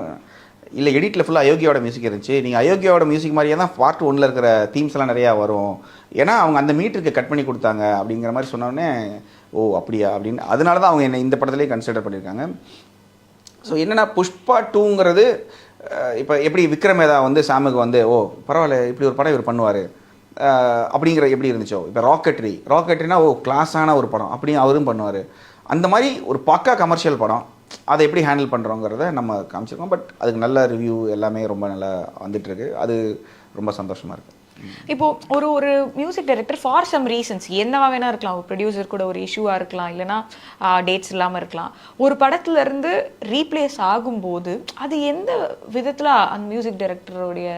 Speaker 1: இல்லை எடிட்டில் ஃபுல்லாக அயோக்கியாவோட மியூசிக் இருந்துச்சு. நீங்கள் அயோக்கியாவோட மியூசிக் மாதிரியே தான் பார்ட் ஒன்ல இருக்கிற தீம்ஸ் எல்லாம் நிறையா வரும். ஏன்னா அவங்க அந்த மீட்டருக்கு கட் பண்ணி கொடுத்தாங்க. அப்படிங்கிற மாதிரி சொன்னோடனே ஓ அப்படியா? அப்படின்னு. அதனால தான் அவங்க என்னை இந்த படத்துலேயே கன்சிடர் பண்ணியிருக்காங்க. ஸோ என்னென்னா புஷ்பா டூங்கிறது இப்போ எப்படி விக்ரமேதா வந்து சாமுக்கு வந்து ஓ பரவாயில்ல இப்படி ஒரு படம் இவர் பண்ணுவார். அப்படிங்கிற எப்படி இருந்துச்சோ? இப்போ ராக்கெட்ரி ராக்கெட்ரினா ஓ கிளாஸான ஒரு படம். அப்படின்னு அவரும் பண்ணுவார். அந்த மாதிரி ஒரு பக்கா கமர்ஷியல் படம் அதை எப்படி ஹேண்டில் பண்ணுறோங்கிறத நம்ம காமிச்சிருக்கோம். பட் அதுக்கு நல்ல ரிவ்யூ எல்லாமே ரொம்ப நல்லா வந்துட்டுருக்கு. அது ரொம்ப சந்தோஷமாக இருக்குது
Speaker 2: இப்போ ஒரு ஒரு music director for some reasons என்னவா வேணா இருக்கலாம். ஒரு ப்ரொடியூசர் கூட ஒரு இஷ்யூவா இருக்கலாம். இல்லைன்னா டேட்ஸ் இல்லாம இருக்கலாம். ஒரு படத்துல இருந்து ரீப்ளேஸ் ஆகும்போது அது எந்த விதத்துல அந்த மியூசிக் டைரக்டருடைய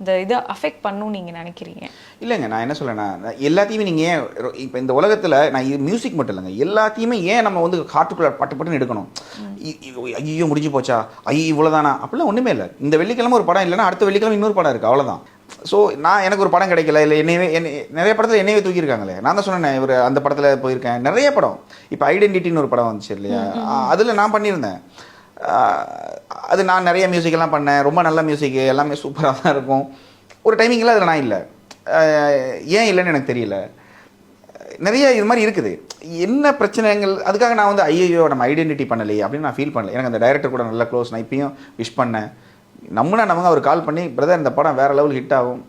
Speaker 2: இந்த இதை அஃபெக்ட் பண்ணும் நீங்க நினைக்கிறீங்க?
Speaker 1: இல்லைங்க நான் என்ன சொல்லேன்னா எல்லாத்தையுமே நீங்கள் ஏன் இப்போ இந்த உலகத்தில் நான் இது மியூசிக் மட்டும் இல்லைங்க எல்லாத்தையுமே ஏன் நம்ம வந்து காட்டுக்குள்ளே பட்டு பட்டுன்னு எடுக்கணும்? ஐயோ முடிஞ்சு போச்சா? ஐயோ இவ்வளோதானா அப்படிலாம் ஒன்றுமே இல்லை. இந்த வெள்ளிக்கிழமை ஒரு படம் இல்லைன்னா அடுத்த வெள்ளிக்கிழமை இன்னொரு படம் இருக்குது அவ்வளோதான் ஸோ நான் எனக்கு ஒரு படம் கிடைக்கல இல்லை என்னையவே என்னை நிறைய படத்தில் என்னையவே தூக்கியிருக்காங்களே. நான் தான் சொன்னேன் இவர் அந்த படத்தில் போயிருக்கேன். நிறைய படம். இப்போ ஐடென்டிட்டின்னு ஒரு படம் வந்துச்சு இல்லையா? அதில் நான் பண்ணியிருந்தேன். அது நான் நிறைய மியூசிக்கெல்லாம் பண்ணேன். ரொம்ப நல்ல மியூசிக் எல்லாமே சூப்பராக தான் இருக்கும். ஒரு டைமிங்கில் அதில் நான் இல்லை. ஏன் இல்லைன்னு எனக்கு தெரியல. நிறைய இது மாதிரி இருக்குது. என்ன பிரச்சனைகள் அதுக்காக நான் வந்து ஐயோ நம்ம ஐடென்டிட்டி பண்ணலையே அப்படின்னு நான் ஃபீல் பண்ணல. எனக்கு அந்த டைரக்டர் கூட நல்ல க்ளோஸ் நான் இப்பயும் விஷ் பண்ணேன். நம்மனா நமக்கு அவர் கால் பண்ணி பிரதர் இந்த படம் வேறு லெவல் ஹிட் ஆகும்.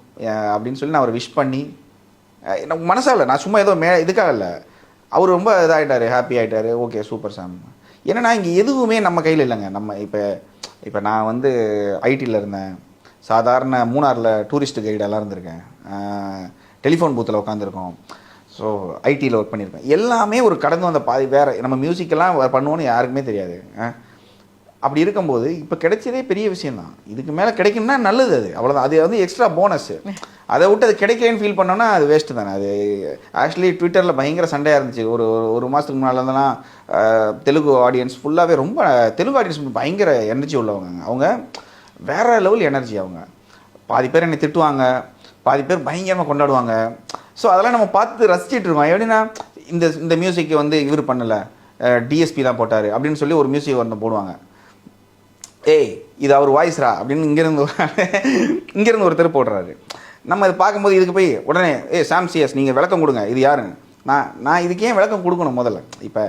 Speaker 1: அப்படின்னு சொல்லி நான் அவர் விஷ் பண்ணி நம்ம எனக்கு நான் சும்மா ஏதோ மே இதுக்காக இல்லை. அவர் ரொம்ப இதாகிட்டார் ஹாப்பி ஆகிட்டாரு ஓகே சூப்பர் சாமி. என்னன்னா இங்கே எதுவுமே நம்ம கையில் இல்லைங்க. நம்ம இப்போ இப்போ நான் வந்து ஐடியில் இருந்தேன். சாதாரண மூணாரில் டூரிஸ்ட் கைடெல்லாம் இருந்திருக்கேன். டெலிஃபோன் பூத்தில் உட்காந்துருக்கோம் ஸோ ஐடியில் ஒர்க் பண்ணியிருக்கேன். எல்லாமே ஒரு கடந்து வந்த பாதி வேறு நம்ம மியூசிக்கெல்லாம் பண்ணுவோன்னு யாருக்குமே தெரியாது. ஆ அப்படி இருக்கும்போது இப்போ கிடைச்சதே பெரிய விஷயம்தான். இதுக்கு மேலே கிடைக்கும்னா நல்லது அது. அவ்வளோதான் அது வந்து எக்ஸ்ட்ரா போனஸ் அதை விட்டு அது கிடைக்கலன்னு ஃபீல் பண்ணோன்னா அது வேஸ்ட்டு தானே. அது ஆக்சுவலி ட்விட்டரில் பயங்கர சண்டையாக இருந்துச்சு. ஒரு ஒரு- மாதத்துக்கு முன்னால் இருந்தெல்லாம் தெலுங்கு ஆடியன்ஸ் ஃபுல்லாகவே ரொம்ப தெலுங்கு ஆடியன்ஸ் பயங்கர எனர்ஜி உள்ளவங்க. அவங்க வேற லெவல் எனர்ஜி அவங்க. பாதி பேர் என்னை திட்டுவாங்க. பாதி பேர் பயங்கரமாக கொண்டாடுவாங்க. ஸோ அதெல்லாம் நம்ம பார்த்து ரசிச்சிட்டு இருக்கோம். எப்படின்னா இந்த இந்த மியூசிக்கை வந்து இவர் பண்ணலை. டிஎஸ்பி தான் போட்டார். அப்படின்னு சொல்லி ஒரு மியூசிக் ஒன்று போடுவாங்க. ஏய் இது அவர் வாய்ஸ்ரா அப்படின்னு இங்கேருந்து இங்கேருந்து ஒருத்தர் போடுறாரு. நம்ம இதை பார்க்கும்போது இதுக்கு போய் உடனே ஏ சாம் சிஎஸ் நீங்கள் விளக்கம் கொடுங்க இது யாருன்னு? நான் நான் இதுக்கு ஏன் விளக்கம் கொடுக்கணும் முதல்ல? இப்போ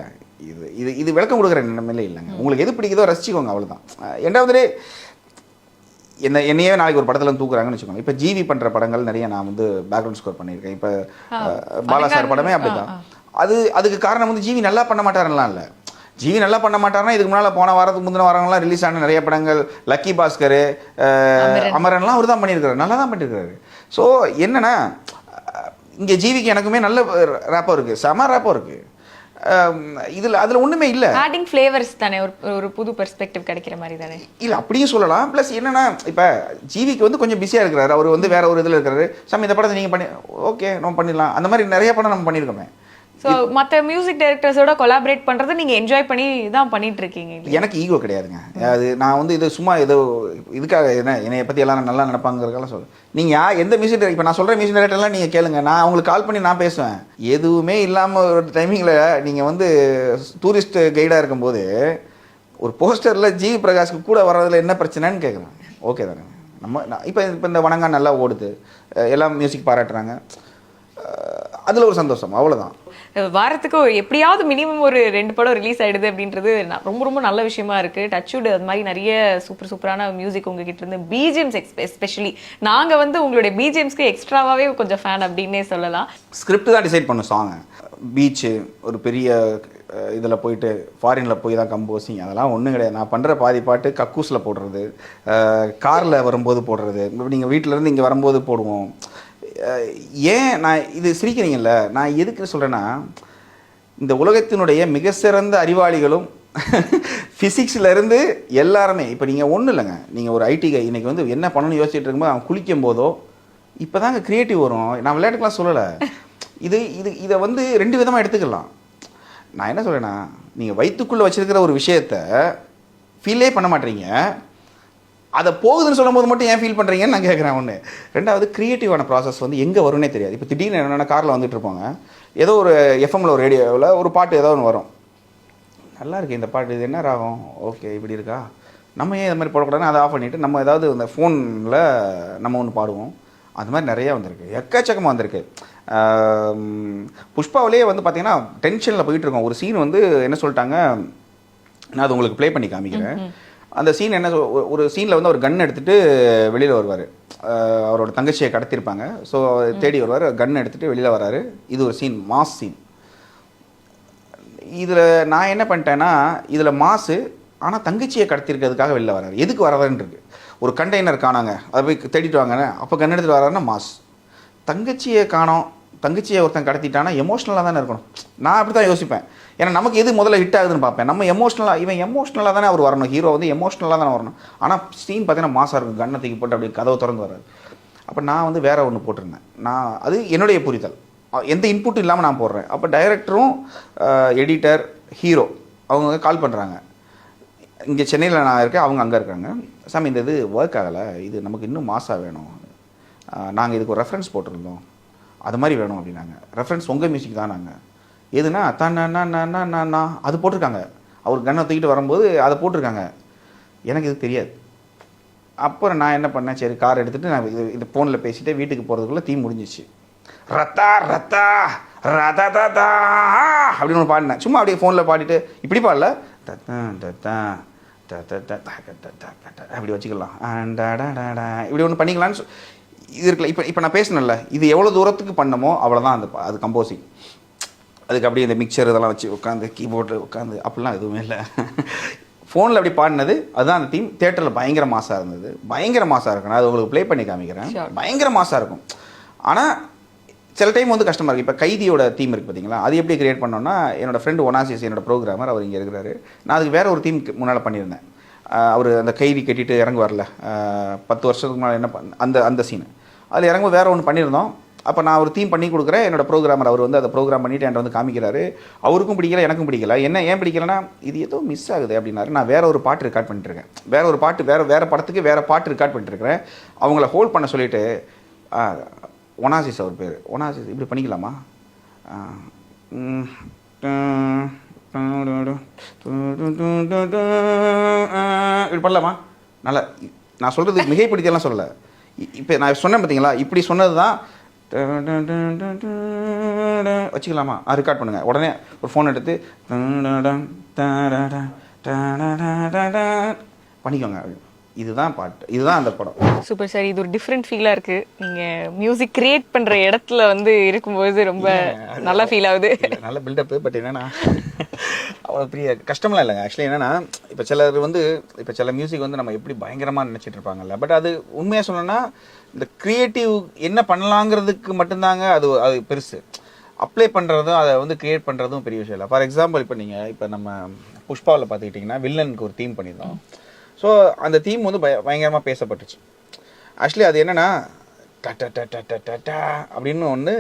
Speaker 1: இது இது இது விளக்கம் கொடுக்குற நிலைமையில இல்லைங்க. உங்களுக்கு எது பிடிக்குதோ ரசிச்சுக்கோங்க அவ்வளோதான் ரெண்டாவது என்ன என்னையே நாளைக்கு ஒரு படத்துல தூக்குறாங்கன்னு வச்சுக்கோங்க. இப்போ ஜிவி பண்ற படங்கள் நிறைய நான் வந்து பேக்ரவுண்ட் ஸ்கோர் பண்ணியிருக்கேன். இப்போ பாலா சார் படமே அப்படிதான். அது அதுக்கு காரணம் வந்து ஜிவி நல்லா பண்ண மாட்டாருலாம் இல்லை. ஜிவி நல்லா பண்ண மாட்டாருன்னா இதுக்கு முன்னால் போன வாரத்துக்கு முந்தின வாரங்கள்லாம் ரிலீஸ் ஆன நிறைய படங்கள் லக்கி பாஸ்கர் அமரன்லாம் அவர் தான் பண்ணியிருக்காரு. நல்லா தான் பண்ணியிருக்காரு. ஸோ என்னன்னா இங்கே ஜிவிக்கு எனக்குமே நல்ல ரேப்போ இருக்குது செம ரேப்போ இருக்குது இதில் அதில் ஒன்றுமே இல்லை.
Speaker 2: ஆடிங் ஃப்ளேவர்ஸ் தானே ஒரு ஒரு புது பெர்ஸ்பெக்டிவ் கிடைக்கிற மாதிரி தானே.
Speaker 1: இல்ல அப்படியும் சொல்லலாம். ப்ளஸ் என்னன்னா இப்ப ஜிவிக்கு வந்து கொஞ்சம் பிஸியா இருக்கிறாரு. அவர் வந்து வேற ஒரு இதுல இருக்காரு சாமி இந்த படத்தை நீங்க பண்ணி ஓகே நம்ம பண்ணிடலாம். அந்த மாதிரி நிறைய படம் நம்ம பண்ணியிருக்கோமே.
Speaker 2: ஸோ மற்ற மியூசிக் டைரக்டர்ஸோட கொலாபரேட் பண்றது நீங்க என்ஜாய் பண்ணி தான் பண்ணிட்டு இருக்கீங்க?
Speaker 1: எனக்கு ஈகோ கிடையாதுங்க. அது நான் வந்து இது சும்மா ஏதோ இதுக்காக என்ன என்னைய பத்தி எல்லாம் நல்லா நினைப்பாங்கிறதுக்கெல்லாம் சொல்ல நீங்க யா எந்த மியூசிக் இப்போ நான் சொல்ற மியூசிக் டைரக்டர்லாம் நீங்க கேளுங்க. நான் உங்களுக்கு கால் பண்ணி நான் பேசுவேன். எதுவுமே இல்லாம ஒரு டைமிங்ல நீங்க வந்து டூரிஸ்ட் கைடா இருக்கும்போது ஒரு போஸ்டர்ல ஜிவி பிரகாஷ்க்கு கூட வர்றதுல என்ன பிரச்சனைன்னு கேட்குறேன் ஓகே தானே. நம்ம இப்போ இப்போ இந்த வணங்கா நல்லா ஓடுது. எல்லாம் மியூசிக் பாராட்டுறாங்க. அதில் ஒரு சந்தோஷம். அவ்வளவுதான்.
Speaker 2: வாரத்துக்கு எப்படியாவது மினிமம் ஒரு ரெண்டு படம் ரிலீஸ் ஆகிடுது அப்படின்றது ரொம்ப ரொம்ப நல்ல விஷயமா இருக்கு. டச்சுட் அது மாதிரி நிறைய சூப்பர் சூப்பரான மியூசிக் உங்ககிட்ட இருந்து பிஜிஎம்ஸ் எஸ்பெஷலி நாங்க வந்து உங்களுடைய பிஜிஎம்ஸ்க்கு எக்ஸ்ட்ராவாகவே கொஞ்சம் ஃபேன் அப்படின்னே சொல்லலாம்.
Speaker 1: ஸ்கிரிப்ட் தான் டிசைட் பண்ண சாங் பீச்சு ஒரு பெரிய இதில் போயிட்டு ஃபாரினில் போய் தான் கம்போசிங் அதெல்லாம் ஒன்றும் கிடையாது. நான் பண்ணுற பாதி பாட்டு கக்கூஸில் போடுறது காரில் வரும்போது போடுறது. நீங்கள் வீட்டிலேருந்து இங்கே வரும்போது போடுவோம். ஏன் நான் இது சிரிக்கிறீங்கல்ல நான் எதுக்கு சொல்கிறேன்னா இந்த உலகத்தினுடைய மிக சிறந்த அறிவாளிகளும் ஃபிசிக்ஸ்லேருந்து எல்லாருமே இப்போ நீங்கள் ஒன்றும் இல்லைங்க நீங்கள் ஒரு ஐடி இன்றைக்கி வந்து என்ன பண்ணணும்னு யோசிச்சுட்டு இருக்கும்போது அவன் குளிக்கும் போதோ இப்போ தாங்க க்ரியேட்டிவ் வரும். நான் விளையாட்டுக்கெலாம் சொல்லலை. இது இது இதை வந்து ரெண்டு விதமாக எடுத்துக்கலாம். நான் என்ன சொல்கிறேன்னா நீங்கள் வயிற்றுக்குள்ளே வச்சுருக்கிற ஒரு விஷயத்த ஃபீலே பண்ண மாட்டீங்க. அதை போகுதுன்னு சொல்லும்போது மட்டும் ஏன் ஃபீல் பண்ணுறீங்கன்னு நான் கேட்குறேன் ஒன்று ரெண்டாவது க்ரியேட்டிவான ப்ராசஸ் வந்து எங்கே வரும்னே தெரியாது. இப்போ திடீர்னு என்னென்ன காரில் வந்துட்டு இருப்பாங்க. ஏதோ ஒரு எஃப்எம்ல ஒரு ரேடியோவில் ஒரு பாட்டு ஏதோ ஒன்று வரும். நல்லா இருக்குது இந்த பாட்டு. இது என்ன ராகம்? ஓகே இப்படி இருக்கா? நம்ம ஏன் இது மாதிரி போடக்கூடாதுன்னு அதை ஆஃப் பண்ணிவிட்டு நம்ம ஏதாவது இந்த ஃபோனில் நம்ம ஒன்று பாடுவோம். அது மாதிரி நிறையா வந்திருக்கு. எக்கச்சக்கமாக வந்திருக்கு. புஷ்பாவிலேயே வந்து பார்த்தீங்கன்னா டென்ஷனில் போயிட்டுருக்கோம் ஒரு சீன் வந்து என்ன சொல்லிட்டாங்க? நான் அது உங்களுக்கு ப்ளே பண்ணி காமிக்கிறேன். அந்த சீன் என்ன ஒரு- சீனில் வந்து அவர் கன் எடுத்துட்டு வெளியில் வருவார். அவரோட தங்கச்சியை கடத்திருப்பாங்க ஸோ தேடி வருவார் கன் எடுத்துட்டு வெளியில் வராரு. இது ஒரு சீன் மாஸ் சீன் இதில் நான் என்ன பண்ணிட்டேன்னா இதில் மாசு ஆனால் தங்கச்சியை கடத்திருக்கிறதுக்காக வெளில வராரு. எதுக்கு வராருன்னு இருக்கு ஒரு கண்டெய்னர் காணாங்க. அதை போய் தேடிட்டு வாங்கன்னு அப்போ கண் எடுத்துட்டு வராருன்னா மாஸ் தங்கச்சியை காணோம். தங்கச்சியை ஒருத்தன் கடத்திட்டானா எமோஷ்னலாக தானே இருக்கணும். நான் அப்படி தான் யோசிப்பேன். ஏன்னா நமக்கு எது முதல்ல ஹிட் ஆகுதுன்னு பார்ப்பேன். நம்ம எமோஷ்னலாக இவன் எமோஷ்னலாக தானே அவர் வரணும். ஹீரோ வந்து எமோஷ்னலாக தானே வரணும். ஆனால் சீன் பார்த்தீங்கன்னா மாசாக இருக்கும் கண்ணை தூக்கி போட்டு அப்படியே கதவை திறந்து வராது அப்போ நான் வந்து வேற ஒன்று போட்டிருந்தேன். நான் அது என்னுடைய புரிதல். எந்த இன்புட்டும் இல்லாமல் நான் போடுறேன். அப்போ டைரக்டரும் எடிட்டர் ஹீரோ அவங்க கால் பண்ணுறாங்க இங்கே சென்னையில் நான் இருக்கேன். அவங்க அங்கே இருக்காங்க. சாமி இந்த இது ஒர்க் ஆகலை. இது நமக்கு இன்னும் மாசாக வேணும். நாங்கள் இதுக்கு ஒரு ரெஃபரன்ஸ் போட்டிருந்தோம். அது மாதிரி வேணும் அப்படின்னாங்க ரெஃபரன்ஸ் உங்கள் மியூசிக் தான் நாங்கள் எதுனா தன்னா அது போட்டிருக்காங்க அவர் கண்ணை தூக்கிட்டு வரும்போது அதை போட்டிருக்காங்க எனக்கு இது தெரியாது அப்புறம் நான் என்ன பண்ணேன் சரி கார் எடுத்துகிட்டு நான் இது இது ஃபோனில் பேசிட்டு வீட்டுக்கு போகிறதுக்குள்ளே தீ முடிஞ்சிச்சு ரத்தா ரத்தா ரதா ததா அப்படின்னு ஒன்று பாடினேன் சும்மா அப்படியே ஃபோனில் பாடிட்டு இப்படி பாடல தத்தா தத்தா அப்படி வச்சுக்கலாம் இப்படி ஒன்று பண்ணிக்கலான்னு இது இருக்குல்ல இப்போ இப்போ நான் பேசினேன்ல இது எவ்வளோ தூரத்துக்கு பண்ணமோ அவ்வளோதான் அந்த அது கம்போசிங் அதுக்கு அப்படியே இந்த மிக்சர் இதெல்லாம் வச்சு உட்காந்து கீபோர்டு உட்காந்து அப்படிலாம் எதுவுமே இல்லை. ஃபோனில் அப்படி பாடினது அதுதான் அந்த தீம் தேட்டரில் பயங்கர மாசாக இருந்தது. பயங்கர மாசாக இருக்கும். நான் அது உங்களுக்கு ப்ளே பண்ணி காமிக்கிறேன். பயங்கர மாசாக இருக்கும். ஆனால் சில டைம் வந்து கஷ்டமாக இருக்குது இப்போ கைதியோட தீம் இருக்குது பார்த்தீங்களா அது எப்படி கிரியேட் பண்ணோம்னா என்னோட ஃப்ரெண்டு ஒனாசிஸ் என்னோட ப்ரோக்ராமர் அவர் இங்கே இருக்கிறாரு. நான் அதுக்கு வேற ஒரு தீம் முன்னால் பண்ணியிருந்தேன். அவர் அந்த கைதி கட்டிட்டு இறங்கு வரல ஆஹ் பத்து வருஷத்துக்கு முன்னாடி என்ன பண்ண அந்த அந்த சீனு அதில் இறங்கும் வேறு ஒன்று பண்ணியிருந்தோம். அப்போ நான் ஒரு தீம் பண்ணி கொடுக்குறேன். என்னோட ப்ரோக்ராமர் அவர் வந்து அதை ப்ரோக்ராம் பண்ணிட்டு என்கிட்ட வந்து காமிக்கிறாரு. அவருக்கும் பிடிக்கல எனக்கும் பிடிக்கல. என்ன ஏன் பிடிக்கலன்னா இது ஏதோ மிஸ் ஆகுது அப்படின்னாரு. நான் வேற ஒரு பாட்டு ரெக்கார்ட் பண்ணிட்டுருக்கேன் வேற ஒரு பாட்டு வேற வேறு படத்துக்கு வேறு பாட்டு ரெக்கார்ட் பண்ணிட்டுருக்கிறேன் அவங்கள ஹோல்ட் பண்ண சொல்லிட்டு ஒனாசிஸ் அவர் பேர். ஒனாசிஸ் இப்படி பண்ணிக்கலாமா? இப்படி பண்ணலாமா? நல்லா நான் சொல்கிறது மிகைப்படுத்தியெல்லாம் சொல்லலை. இப்போ நான் சொன்னேன் பார்த்தீங்களா இப்படி சொன்னது தான் வச்சுக்கலாமா ஆ ரெக்கார்ட் பண்ணுங்கள் உடனே ஒரு ஃபோன் எடுத்து பண்ணிக்கோங்க இதுதான் பாட்டு. இதுதான் அந்த படம்.
Speaker 2: சூப்பர் சார் இது ஒரு டிஃப்ரெண்ட் ஃபீலா இருக்கு. நீங்க மியூசிக் கிரியேட் பண்ற இடத்துல வந்து இருக்கும்போது ரொம்ப நல்லா ஃபீல் ஆகுது.
Speaker 1: நல்ல பில்டப் பட் என்னன்னா அவ்வளோ பெரிய கஷ்டம்லாம் இல்லைங்க. ஆக்சுவலி என்னன்னா இப்போ சிலர் வந்து இப்போ சில மியூசிக் வந்து நம்ம எப்படி பயங்கரமாக நினச்சிட்டு இருப்பாங்கல்ல. பட் அது உண்மையாக சொல்லணும்னா இந்த க்ரியேட்டிவ் என்ன பண்ணலாங்கிறதுக்கு மட்டும்தாங்க அது அது பெருசு. அப்ளை பண்ணுறதும் அதை வந்து கிரியேட் பண்ணுறதும் பெரிய விஷயம் இல்லை. ஃபார் எக்ஸாம்பிள் இப்போ நீங்கள் இப்போ நம்ம புஷ்பாவில் பார்த்துக்கிட்டிங்கன்னா வில்லனுக்கு ஒரு தீம் பண்ணியிருந்தோம். ஸோ அந்த தீம் வந்து பய பயங்கரமாக பேசப்பட்டுச்சு. ஆக்சுவலி அது என்னன்னா ட ட ட ட ட ட ட அப்படின்னு ஒன்று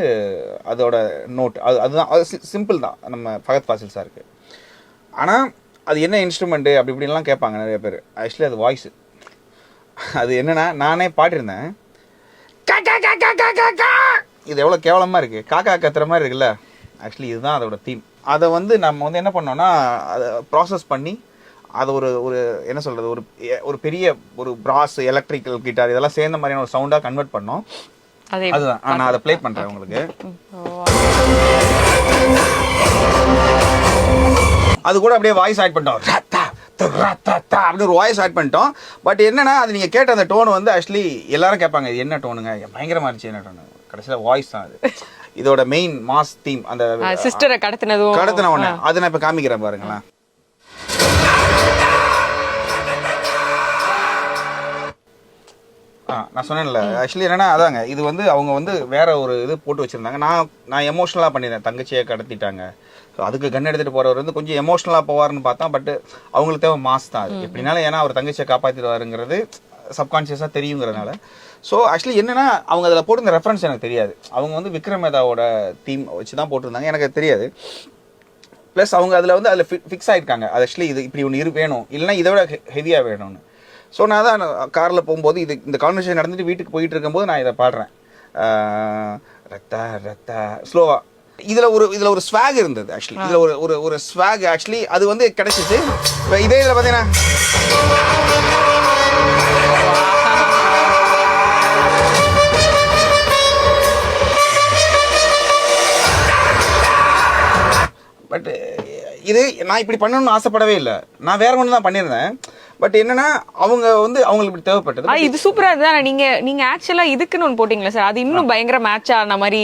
Speaker 1: அதோட நோட் அது அதுதான் அது சிம்பிள் தான். நம்ம ஃபகத் ஃபாசில் சாருக்கு ஆனால் அது என்ன இன்ஸ்ட்ருமெண்ட்டு அப்படி இப்படின்லாம் கேட்பாங்க நிறைய பேர். ஆக்சுவலி அது வாய்ஸு அது என்னென்னா நானே பாட்டிருந்தேன் இது எவ்வளோ கேவலமாக இருக்குது காக்கா கத்துற மாதிரி இருக்குல்ல? ஆக்சுவலி இதுதான் அதோட தீம் அதை வந்து நம்ம வந்து என்ன பண்ணோம்னா அதை ப்ராசஸ் பண்ணி அதை ஒரு ஒரு என்ன சொல்கிறது ஒரு ஒரு பெரிய ஒரு பிராஸ் எலக்ட்ரிக்கல் கிட்டார் இதெல்லாம் சேர்ந்த மாதிரியான ஒரு சவுண்டாக கன்வெர்ட் பண்ணோம்.
Speaker 2: அதே
Speaker 1: அதுதான். நான் அதை ப்ளே பண்ணுறேன் உங்களுக்கு. அது கூட அப்படியே வாய்ஸ் ஆட் பண்ணிட்டோம். அப்படின்னு ஒரு வாய்ஸ் ஆட் பண்ணிட்டோம். பட் என்னன்னா அது நீங்கள் கேட்ட அந்த டோன் வந்து ஆக்சுவலி எல்லாரும் கேட்பாங்க இது என்ன டோனுங்க பயங்கரமா இருந்துச்சு என்ன டோனு கடைசியில் வாய்ஸ் தான் அது. இதோட மெயின் மாஸ் தீம் அந்த
Speaker 2: சிஸ்டரை கடத்தினதும்.
Speaker 1: கடத்தின ஒன்று அது நான் இப்போ காமிக்கிறேன் பாருங்களேன். நான் சொன்னேன்ல. ஆக்சுவலி என்னன்னா அதாங்க இது வந்து அவங்க வந்து வேற ஒரு இது போட்டு வச்சிருந்தாங்க. நான் நான் எமோஷனலாக பண்ணியிருந்தேன் தங்கச்சியை கடத்திட்டாங்க. ஸோ அதுக்கு கன் எடுத்துட்டு போறவர் வந்து கொஞ்சம் எமோஷனலாக போவார்னு பார்த்தா பட் அவங்களுக்கு தேவை மாஸ் தான் அது. எப்படினாலும் ஏன்னா அவர் தங்கச்சியை காப்பாற்றிடுவாருங்கிறது சப்கான்ஷியஸாக தெரியுங்கிறதுனால. ஸோ ஆக்சுவலி என்னன்னா அவங்க அதில் போட்டிருந்த ரெஃபரன்ஸ் எனக்கு தெரியாது. அவங்க வந்து விக்ரமேதாவோட தீம் வச்சு தான் போட்டிருந்தாங்க. எனக்கு தெரியாது. ப்ளஸ் அவங்க அதில் வந்து அதில் ஃபிக்ஸ் ஆயிருக்காங்க. அது ஆக்சுவலி இது இப்படி ஒன்று இரு வேணும். இல்லைன்னா இதை விட ஹெவியாக வேணும்னு. ஸோ நான் தான் காரில் போகும்போது இது இந்த கான்வர்சேஷன் நடந்துட்டு வீட்டுக்கு போயிட்டு இருக்கும்போது நான் இதை பாடுறேன். ரத்தா ரத்தா ஸ்லோவா இதில் ஒரு இதில் ஒரு ஸ்வாக் இருந்தது ஆக்சுவலி இதில் ஒரு ஒரு ஒரு ஸ்வாக் ஆக்சுவலி அது வந்து கிடைச்சிச்சு. இப்போ இதே இதில் பார்த்தீங்கன்னா பட் இது நான் இப்படி பண்ணணும்னு ஆசைப்படவே இல்லை. நான் வேற ஒன்று தான் பண்ணியிருந்தேன். பட் என்னன்னா அவங்க வந்து அவங்களுக்கு இப்படி தேவைப்பட்டது.
Speaker 2: இது சூப்பரா இருந்தா நீங்க நீங்க ஆக்சுவலா இதுக்குன்னு ஒன்று போட்டீங்களா சார் அது இன்னும் பயங்கர மேட்ச் ஆன மாதிரி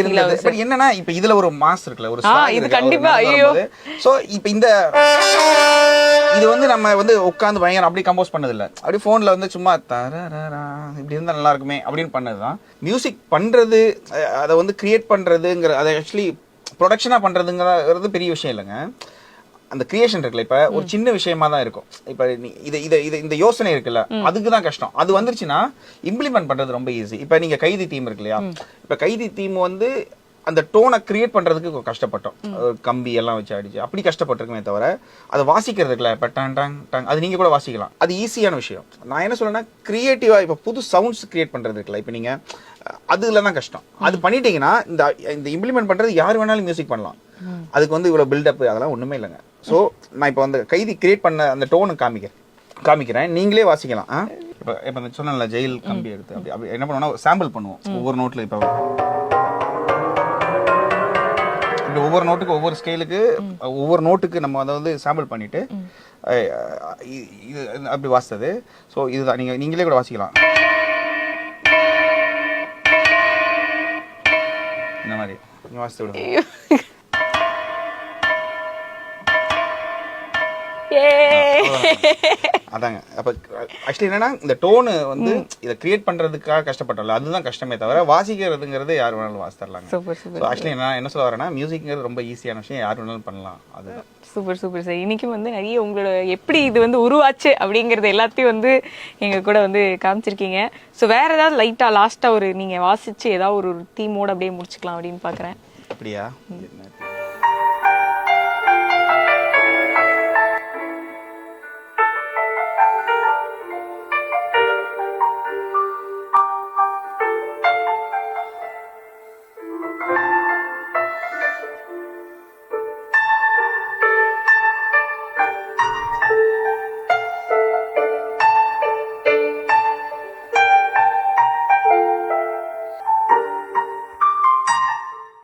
Speaker 1: இருந்தது. பட் என்னன்னா இப்ப இதுல ஒரு மாஸ் இருக்குல்ல ஒரு
Speaker 2: இது கண்டிப்பா, ஐயோ.
Speaker 1: So, இப்ப இந்த இது வந்து நம்ம வந்து உட்காந்து பயங்கரம் அப்படி கம்போஸ் பண்ணது இல்ல அப்படி போன்ல வந்து சும்மா இப்படி இருந்தா நல்லா இருக்குமே அப்படின்னு பண்ணதுதான். மியூசிக் பண்றது அதை வந்து கிரியேட் பண்றதுங்கிற அதை ஆக்சுவலி ப்ரொடக்ஷனா பண்றதுங்கிறது பெரிய விஷயம் இல்லைங்க. அந்த கிரியேஷன் இருக்குல்ல இப்ப ஒரு சின்ன விஷயமா தான் இருக்கும். இப்ப இத இத இத இந்த யோசனை இருக்குல்ல அதுக்கு தான் கஷ்டம். அது வந்துருச்சுன்னா இம்ப்ளிமெண்ட் பண்றது ரொம்ப ஈஸி இப்ப நீங்க கைதி தீம் இருக்கு இல்லையா? இப்ப கைதி தீம் வந்து அந்த டோனை கிரியேட் பண்றதுக்கு கொஞ்சம் கஷ்டப்பட்டோம். கம்பி எல்லாம் வச்சு அடிச்சு. அப்படி கஷ்டப்பட்டிருக்குமே தவிர அதை வாசிக்கிறதுக்குல இப்ப டாங் டாங் டாங் அது நீங்க கூட வாசிக்கலாம். அது ஈஸியான விஷயம். நான் என்ன சொல்றேன்னா கிரியேட்டிவா இப்ப புது சவுண்ட்ஸ் கிரியேட் பண்றது இருக்குல்ல இப்ப நீங்க அஹ், அதுல தான் கஷ்டம். அது பண்ணிட்டீங்கன்னா இந்த இந்த இம்ப்ளிமெண்ட் பண்றது யார் வேணாலும் மியூசிக் பண்ணலாம். அதுக்கு வந்து இவ்வளவு பில்டப் அதெல்லாம் ஒண்ணுமே இல்லைங்க. ஸோ நான் இப்போ வந்து கைதி கிரியேட் பண்ண அந்த டோனு காமிக்கிறேன் காமிக்கிறேன். நீங்களே வாசிக்கலாம். ஆ? இப்போ இப்போ இந்த சொன்னல ஜெயில் கம்பி எடுத்து அப்படி அப்படி என்ன பண்ணுவோம்னா சாம்பிள் பண்ணுவோம். ஒவ்வொரு நோட்டில் இப்போ. இப்படி ஒவ்வொரு நோட்டுக்கு ஒவ்வொரு ஸ்கேலுக்கு ஒவ்வொரு நோட்டுக்கு நம்ம அதை வந்து சாம்பிள் பண்ணிட்டு இது அப்படி வாசித்தது. ஸோ இதுதான். நீங்க நீங்களே கூட வாசிக்கலாம். இந்த மாதிரி. வாசித்து விடுங்க. அதாங்க. அப்ப ஆக்சுவலி என்னன்னா இந்த டோனு வந்து இதை கிரியேட் பண்றதுக்காக கஷ்டப்பட்டோம்ல அதுதான் கஷ்டமே தவிர வாசிக்கிறதுங்கிறது யார் வேணாலும் வாசித்தரலாங்க.
Speaker 2: சூப்பர் சூப்பர்
Speaker 1: ஸோ ஆக்சுவலி நான் என்ன சொல்ல வரேன்னா மியூசிக்ங்கிறது ரொம்ப ஈஸியான விஷயம் யார் வேணாலும் பண்ணலாம். அதுதான்.
Speaker 2: சூப்பர் சூப்பர் சார் இன்னைக்கும் வந்து நிறைய உங்களோட எப்படி இது வந்து உருவாச்சு அப்படிங்கறது எல்லாத்தையும் வந்து எங்க கூட வந்து காமிச்சிருக்கீங்க. ஸோ வேற ஏதாவது லைட்டா லாஸ்டா ஒரு நீங்க வாசிச்சு ஏதாவது ஒரு தீமோட அப்படியே முடிச்சுக்கலாம் அப்படின்னு பாக்குறேன்.
Speaker 1: அப்படியா?